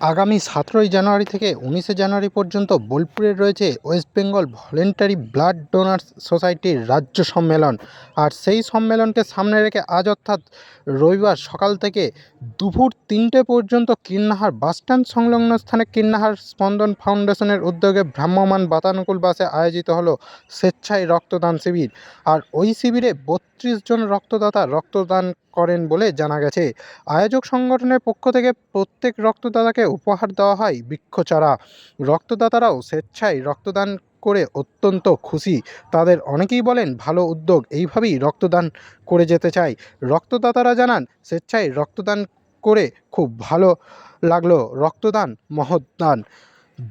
আগামী সতেরোই জানুয়ারি থেকে উনিশে জানুয়ারি পর্যন্ত বোলপুরে রয়েছে West Bengal voluntary blood donors সোসাইটির রাজ্য সম্মেলন। আর সেই সম্মেলনকে সামনে রেখে আজ অর্থাৎ রবিবার সকাল থেকে দুপুর তিনটে পর্যন্ত কিন্নাহার বাসস্ট্যান্ড সংলগ্ন স্থানে কিন্নাহার স্পন্দন ফাউন্ডেশনের উদ্যোগে ভ্রাম্যমাণ বাতানুকূল বাসে আয়োজিত হলো স্বেচ্ছায় রক্তদান শিবির। আর ওই শিবিরে বত্রিশ জন রক্তদাতা রক্তদান করেন বলে জানা গেছে। আয়োজক সংগঠনের পক্ষ থেকে প্রত্যেক রক্তদাতাকে উপহার দেওয়া হয় বৃক্ষচারা। রক্তদাতারাও স্বেচ্ছায় রক্তদান করে অত্যন্ত খুশি। তাদের অনেকেই বলেন, ভালো উদ্যোগ, এইভাবেই রক্তদান করে যেতে চাই। রক্তদাতারা জানান, স্বেচ্ছায় রক্তদান করে খুব ভালো লাগল। রক্তদান মহৎ দান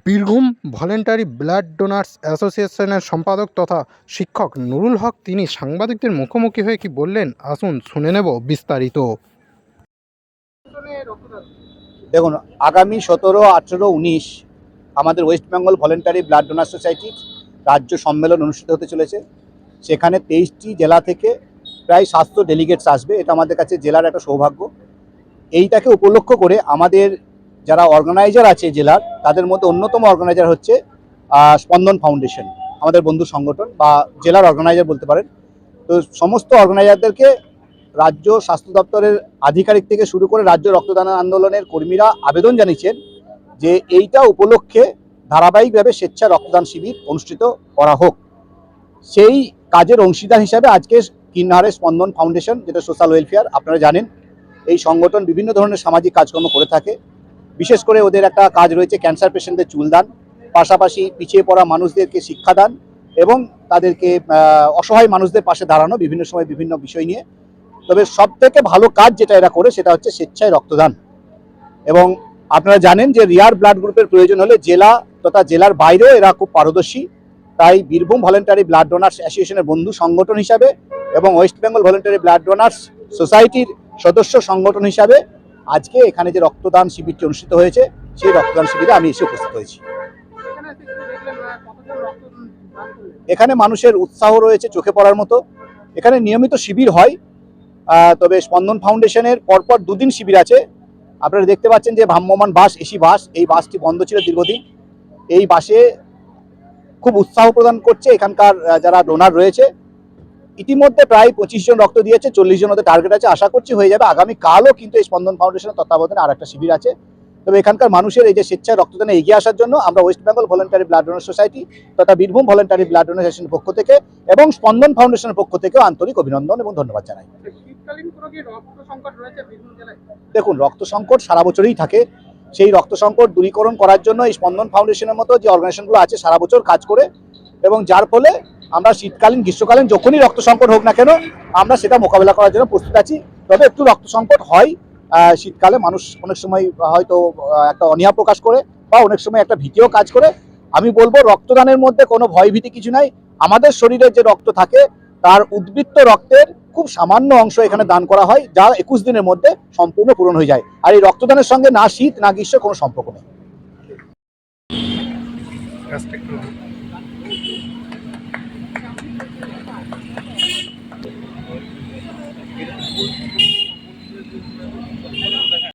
বীরভূম ভলেন্টারি ব্লাড ডোনার্স অ্যাসোসিয়েশনের সম্পাদক তথা শিক্ষক নুরুল হক তিনি সাংবাদিকদের মুখোমুখি হয়ে কি বললেন, আসুন শুনে নেব বিস্তারিত। দেখুন, আগামী সতেরো, আঠেরো, উনিশ আমাদের West Bengal voluntary blood donor সোসাইটির রাজ্য সম্মেলন অনুষ্ঠিত হতে চলেছে। সেখানে তেইশটি জেলা থেকে প্রায় সাতশো ডেলিগেটস আসবে। এটা আমাদের কাছে জেলার একটা সৌভাগ্য। এইটাকে উপলক্ষ করে আমাদের যারা অর্গানাইজার আছে জেলার, তাদের মধ্যে অন্যতম অর্গানাইজার হচ্ছে স্পন্দন ফাউন্ডেশন, আমাদের বন্ধু সংগঠন বা জেলার অর্গানাইজার বলতে পারেন। তো সমস্ত অর্গানাইজারদেরকে রাজ্য স্বাস্থ্য দপ্তরের আধিকারিক থেকে শুরু করে রাজ্য রক্তদান আন্দোলনের কর্মীরা আবেদন জানিয়েছেন যে এইটা উপলক্ষে ধারাবাহিকভাবে স্বেচ্ছা রক্তদান শিবির অনুষ্ঠিত করা হোক। সেই কাজের অংশীদার হিসাবে আজকে কিন্নাহারে স্পন্দন ফাউন্ডেশন, যেটা সোশ্যাল ওয়েলফেয়ার, আপনারা জানেন, এই সংগঠন বিভিন্ন ধরনের সামাজিক কাজকর্ম করে থাকে। বিশেষ করে ওদের একটা কাজ রয়েছে ক্যান্সার পেশেন্টদের চুলদান, পাশাপাশি পিছিয়ে পড়া মানুষদেরকে শিক্ষাদান এবং তাদেরকে অসহায় মানুষদের পাশে দাঁড়ানো বিভিন্ন সময় বিভিন্ন বিষয় নিয়ে। তবে সব থেকে ভালো কাজ যেটা এরা করে সেটা হচ্ছে স্বেচ্ছায় রক্তদান। এবং আপনারা জানেন যে রিয়ার ব্লাড গ্রুপের প্রয়োজন হলে জেলা তথা জেলার বাইরেও এরা খুব পারদর্শী। তাই বীরভূম ভলেন্টারি ব্লাড ডোনার্স অ্যাসোসিয়েশনের বন্ধু সংগঠন হিসাবে এবং West Bengal voluntary blood donors সোসাইটির সদস্য সংগঠন হিসাবে আজকে এখানে যে রক্তদান শিবিরটি অনুষ্ঠিত হয়েছে, সেই রক্তদান শিবিরে আমি এসে উপস্থিত হয়েছি। এখানে মানুষের উৎসাহ রয়েছে চোখে পড়ার মতো। এখানে নিয়মিত শিবির হয়। তবে স্পন্দন ফাউন্ডেশনের পরপর দুদিন শিবির আছে। আপনারা দেখতে পাচ্ছেন যে ভ্রাম্যমান বাস, এসি বাস, এই বাসটি বন্ধ ছিল দীর্ঘদিন। এই বাসে খুব উৎসাহ প্রদান করছে এখানকার যারা ডোনার রয়েছে। ইতিমধ্যে প্রায় পঁচিশ জন রক্ত দিয়েছে, চল্লিশ জন ওদের টার্গেট আছে। আশা করছি হয়ে যাবে। আগামী কালও কিন্তু এই স্পন্দন ফাউন্ডেশনের তত্ত্বাবধানে আর একটা শিবির আছে। তবে এখানকার মানুষের এই যে স্বেচ্ছায় রক্তদানে এগিয়ে আসার জন্য আমরা West Bengal voluntary blood donor society তথা বীরভূম ভলেন্টারি ব্লাড ডোনার পক্ষ থেকে এবং স্পন্দন ফাউন্ডেশনের পক্ষ থেকেও আন্তরিক অভিনন্দন এবং ধন্যবাদ জানাই। দেখুন, রক্ত সংকট সারা বছরই থাকে। সেই রক্ত সংকট দূরীকরণ করার জন্য এই স্পন্দন ফাউন্ডেশনের মতো যে অর্গানাইজেশনগুলো আছে, সারা বছর কাজ করে এবং যার ফলে আমরা শীতকালীন, গ্রীষ্মকালীন যখনই রক্ত সংকট হোক না কেন, আমরা সেটা মোকাবেলা করার জন্য প্রস্তুত আছি। তবে একটু রক্ত সংকট হয় শীতকালে মানুষ অনেক সময় হয়তো একটা অনীহা প্রকাশ করে বা অনেক সময় একটা ভীতিও কাজ করে। আমি বলব, রক্তদানের মধ্যে কোনো ভয় ভীতি কিছু নাই। আমাদের শরীরে যে রক্ত থাকে তার উদ্বৃত্ত রক্তের খুব সামান্য অংশ এখানে দান করা হয়, যা একুশ দিনের মধ্যে সম্পূর্ণ পূরণ হয়ে যায়। আর এই রক্তদানের সঙ্গে না শীত, না গ্রীষ্ম কোনো সম্পর্ক নেই।